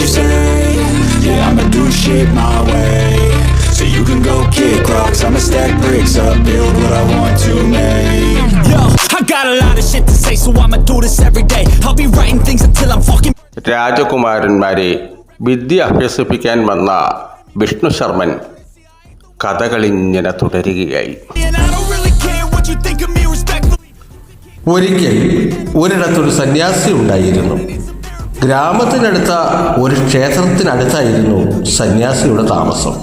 you say Yeah, I'ma do shit my way So you can go kick rocks I'ma stack bricks up Build what I want to make Yo, I got a lot of shit to say, so I'ma do this every day. I'll be writing things until I'm fucking. രാജകുമാരന്മാരെ വിദ്യ അഭ്യസിപ്പിക്കാൻ വന്ന വിഷ്ണു ശർമ്മൻ കഥകളിങ്ങനെ തുടരുകയായി. ഒരിക്കൽ ഒരിടത്തൊരു സന്യാസി ഉണ്ടായിരുന്നു ഗ്രാമത്തിനടുത്ത ഒരു ക്ഷേത്രത്തിനടുത്തായിരുന്നു സന്യാസിയുടെ താമസം.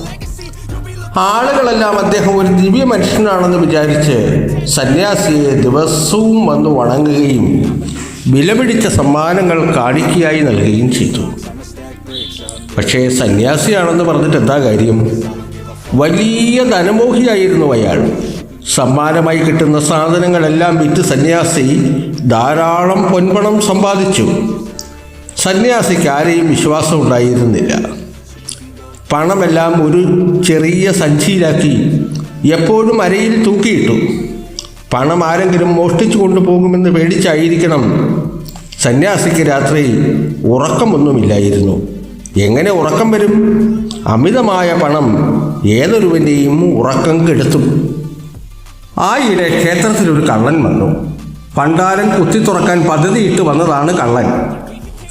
ആളുകളെല്ലാം അദ്ദേഹം ഒരു ദിവ്യ മനുഷ്യനാണെന്ന് വിചാരിച്ച് സന്യാസിയെ ദിവസവും വന്ന് വണങ്ങുകയും വിലപിടിച്ച സമ്മാനങ്ങൾ കാണിക്കയായി നൽകുകയും ചെയ്തു. പക്ഷേ സന്യാസിയാണെന്ന് പറഞ്ഞിട്ട് എന്താ കാര്യം? വലിയ ധനമോഹിയായിരുന്നു അയാൾ. സമ്മാനമായി കിട്ടുന്ന സാധനങ്ങളെല്ലാം വിറ്റ് സന്യാസി ധാരാളം പൊൻപണം സമ്പാദിച്ചു. സന്യാസിക്ക് ആരെയും വിശ്വാസം ഉണ്ടായിരുന്നില്ല. പണമെല്ലാം ഒരു ചെറിയ സഞ്ചിയിലാക്കി എപ്പോഴും അരയിൽ തൂക്കിയിട്ടു. പണം ആരെങ്കിലും മോഷ്ടിച്ചു കൊണ്ടുപോകുമെന്ന് പേടിച്ചായിരിക്കണം. സന്യാസിക്ക് രാത്രി ഉറക്കമൊന്നുമില്ലായിരുന്നു. എങ്ങനെ ഉറക്കം വരും? അമിതമായ പണം ഏതൊരുവന്റെയും ഉറക്കം കെടുത്തും. ആയിടെ ക്ഷേത്രത്തിലൊരു കള്ളൻ വന്നു. പണ്ടാരൻ കുത്തി തുറക്കാൻ പദ്ധതിയിട്ട് വന്നതാണ് കള്ളൻ.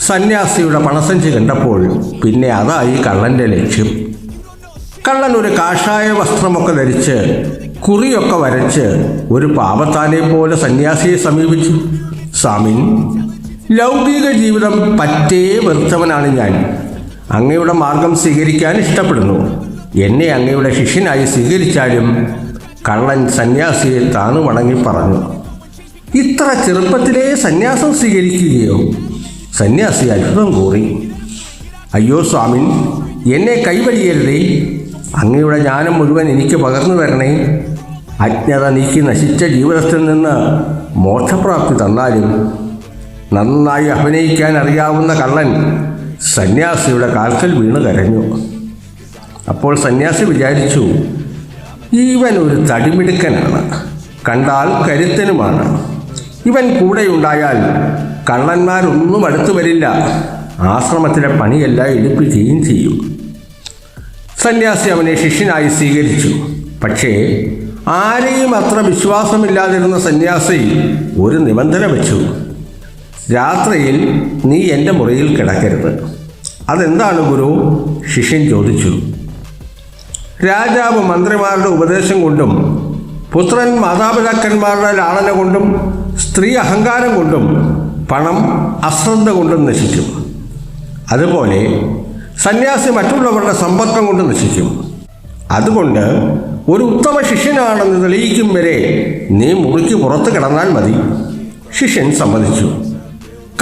സന്യാസിയുടെ പണസഞ്ചി കണ്ടപ്പോൾ പിന്നെ അതായി കള്ളന്റെ ലക്ഷ്യം. കള്ളൻ ഒരു കാഷായ വസ്ത്രമൊക്കെ ധരിച്ച് കുറിയൊക്കെ വരച്ച് ഒരു പാപത്താനെ പോലെ സന്യാസിയെ സമീപിച്ചു. സ്വാമിൻ ലൗകിക ജീവിതം പറ്റേ വെറുത്തവനാണ് ഞാൻ. അങ്ങയുടെ മാർഗം സ്വീകരിക്കാൻ ഇഷ്ടപ്പെടുന്നു. എന്നെ അങ്ങയുടെ ശിഷ്യനായി സ്വീകരിച്ചാലും കള്ളൻ സന്യാസിയെ താണു വണങ്ങി പറഞ്ഞു. ഇത്ര ചെറുപ്പത്തിലേ സന്യാസം സ്വീകരിക്കുകയോ? സന്യാസി അത്ഭുതം കൂറി. അയ്യോ സ്വാമിൻ എന്നെ കൈവടിയരുതേ അങ്ങയുടെ ജ്ഞാനം മുഴുവൻ എനിക്ക് പകർന്നു തരണേ. അജ്ഞത നീക്കി നശിച്ച ജീവിതത്തിൽ നിന്ന് മോക്ഷപ്രാപ്തി തന്നാലും നന്നായി അഭിനയിക്കാൻ അറിയാവുന്ന കള്ളൻ സന്യാസിയുടെ കാൽക്കൽ വീണ് കരഞ്ഞു. അപ്പോൾ സന്യാസി വിചാരിച്ചു ഇവൻ ഒരു തടിമിടുക്കനാണ്. കണ്ടാൽ കരുത്തനുമാണ്. ഇവൻ കൂടെയുണ്ടായാൽ കള്ളന്മാരൊന്നും അടുത്തു വരില്ല. ആശ്രമത്തിലെ പണിയെല്ലാം എടുപ്പിക്കുകയും ചെയ്യും. സന്യാസി അവനെ ശിഷ്യനായി സ്വീകരിച്ചു. പക്ഷേ ആരെയും അത്ര വിശ്വാസമില്ലാതിരുന്ന സന്യാസി ഒരു നിബന്ധന വെച്ചു. രാത്രിയിൽ നീ എന്റെ മുറിയിൽ കിടക്കരുത്. അതെന്താണ് ഗുരു? ശിഷ്യൻ ചോദിച്ചു. രാജാവ് മന്ത്രിമാരുടെ ഉപദേശം കൊണ്ടും പുത്രൻ മാതാപിതാക്കന്മാരുടെ ലാളന കൊണ്ടും സ്ത്രീ അഹങ്കാരം കൊണ്ടും പണം അശ്രദ്ധ കൊണ്ട് നശിക്കും. അതുപോലെ സന്യാസി മറ്റുള്ളവരുടെ സമ്പർക്കം കൊണ്ട് നശിക്കും. അതുകൊണ്ട് ഒരു ഉത്തമ ശിഷ്യനാണെന്ന് തെളിയിക്കും വരെ നീ മുറിക്ക് പുറത്ത് കിടന്നാൽ മതി. ശിഷ്യൻ സമ്മതിച്ചു.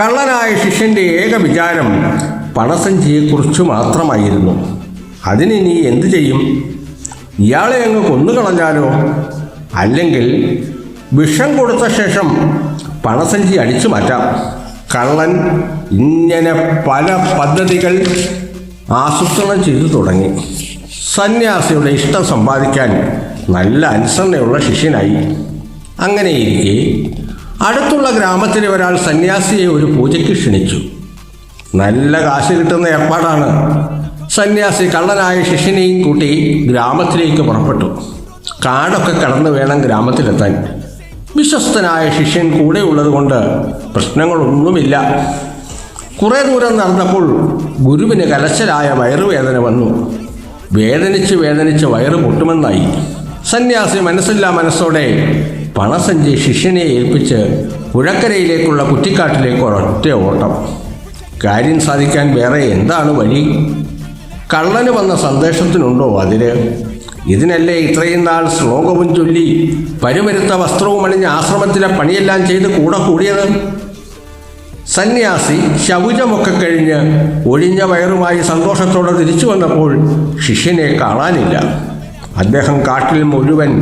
കള്ളനായ ശിഷ്യന്റെ ഏക വിചാരം പണസഞ്ചിയെക്കുറിച്ച് മാത്രമായിരുന്നു. അതിന് നീ എന്തു ചെയ്യും? ഇയാളെ അങ്ങ് കൊന്നുകളഞ്ഞാലോ? അല്ലെങ്കിൽ വിഷം കൊടുത്ത ശേഷം പണസഞ്ചി അടിച്ചു മാറ്റാം. കള്ളൻ ഇങ്ങനെ പല പദ്ധതികൾ ആസൂത്രണം ചെയ്തു തുടങ്ങി. സന്യാസിയുടെ ഇഷ്ടം സമ്പാദിക്കാൻ നല്ല അനുസരണയുള്ള ശിഷ്യനായി. അങ്ങനെയിരിക്കെ അടുത്തുള്ള ഗ്രാമത്തിലെ ഒരാൾ സന്യാസിയെ ഒരു പൂജയ്ക്ക് ക്ഷണിച്ചു. നല്ല കാശ് കിട്ടുന്ന ഏർപ്പാടാണ്. സന്യാസി കള്ളനായ ശിഷ്യനെയും കൂട്ടി ഗ്രാമത്തിലേക്ക് പുറപ്പെട്ടു. കാടൊക്കെ കടന്നു വേണം ഗ്രാമത്തിലെത്താൻ. വിശ്വസ്തനായ ശിഷ്യൻ കൂടെ ഉള്ളതുകൊണ്ട് പ്രശ്നങ്ങളൊന്നുമില്ല. കുറേ ദൂരം നടന്നപ്പോൾ ഗുരുവിന് കലശലായ വയറുവേദന വന്നു. വേദനിച്ച് വേദനിച്ച് വയറ് പൊട്ടുമെന്നായി. സന്യാസി മനസ്സില്ലാ മനസ്സോടെ പണസഞ്ചി ശിഷ്യനെ ഏൽപ്പിച്ച് പുഴക്കരയിലേക്കുള്ള കുറ്റിക്കാട്ടിലേക്ക് ഒരൊറ്റ ഓട്ടം. കാര്യം സാധിക്കാൻ വേറെ എന്താണ് വഴി? കള്ളന് വന്ന സന്ദേശത്തിനുണ്ടോ അതിന്? ഇതിനല്ലേ ഇത്രയും നാൾ ശ്ലോകവും ചൊല്ലി പരുമരുത്ത വസ്ത്രവും അണിഞ്ഞ് ആശ്രമത്തിലെ പണിയെല്ലാം ചെയ്ത് കൂടെ കൂടിയത്? സന്യാസി ശൗചമൊക്കെ കഴിഞ്ഞ് ഒഴിഞ്ഞ വയറുമായി സന്തോഷത്തോടെ തിരിച്ചു വന്നപ്പോൾ ശിഷ്യനെ കാണാനില്ല. അദ്ദേഹം കാട്ടിൽ മുഴുവൻ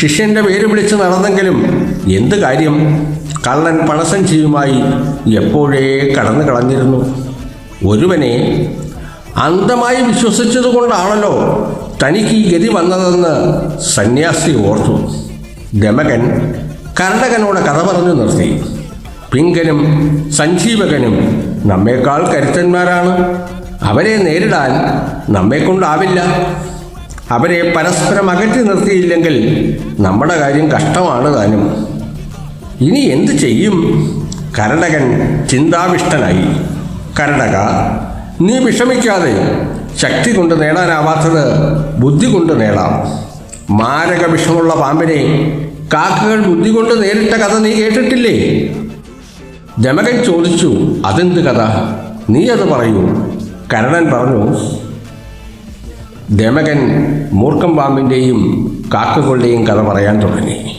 ശിഷ്യന്റെ പേര് വിളിച്ച് നടന്നെങ്കിലും എന്ത് കാര്യം? കള്ളൻ പണസഞ്ചിയുമായി എപ്പോഴേ കടന്നു കളഞ്ഞിരുന്നു. ഒരുവനെ അന്ധമായി വിശ്വസിച്ചതുകൊണ്ടാണല്ലോ തനിക്ക് ഈ ഗതി വന്നതെന്ന് സന്യാസി ഓർത്തു. ഗമകൻ കർണകനോട് കഥ പറഞ്ഞു നിർത്തി. പിങ്കനും സഞ്ജീവകനും നമ്മേക്കാൾ കരുത്തന്മാരാണ്. അവരെ നേരിടാൻ നമ്മെക്കൊണ്ടാവില്ല. അവരെ പരസ്പരം അകറ്റി നിർത്തിയില്ലെങ്കിൽ നമ്മുടെ കാര്യം കഷ്ടമാണ് താനും. ഇനി എന്തു ചെയ്യും? കരടകൻ ചിന്താവിഷ്ടനായി. കരടക നീ വിഷമിക്കാതെ ശക്തി കൊണ്ട് നേടാനാവാത്തത് ബുദ്ധി കൊണ്ട് നേടാം. മാരക വിഷമുള്ള പാമ്പിനെ കാക്കകൾ ബുദ്ധി കൊണ്ട് നേരിട്ട കഥ നീ കേട്ടിട്ടില്ലേ? ജമകൻ ചോദിച്ചു അതെന്ത് കഥ? നീ അത് പറയൂ. കരണൻ പറഞ്ഞു ദമകൻ മൂർഖം പാമ്പിന്റെയും കാക്കകളുടെയും കഥ പറയാൻ തുടങ്ങി.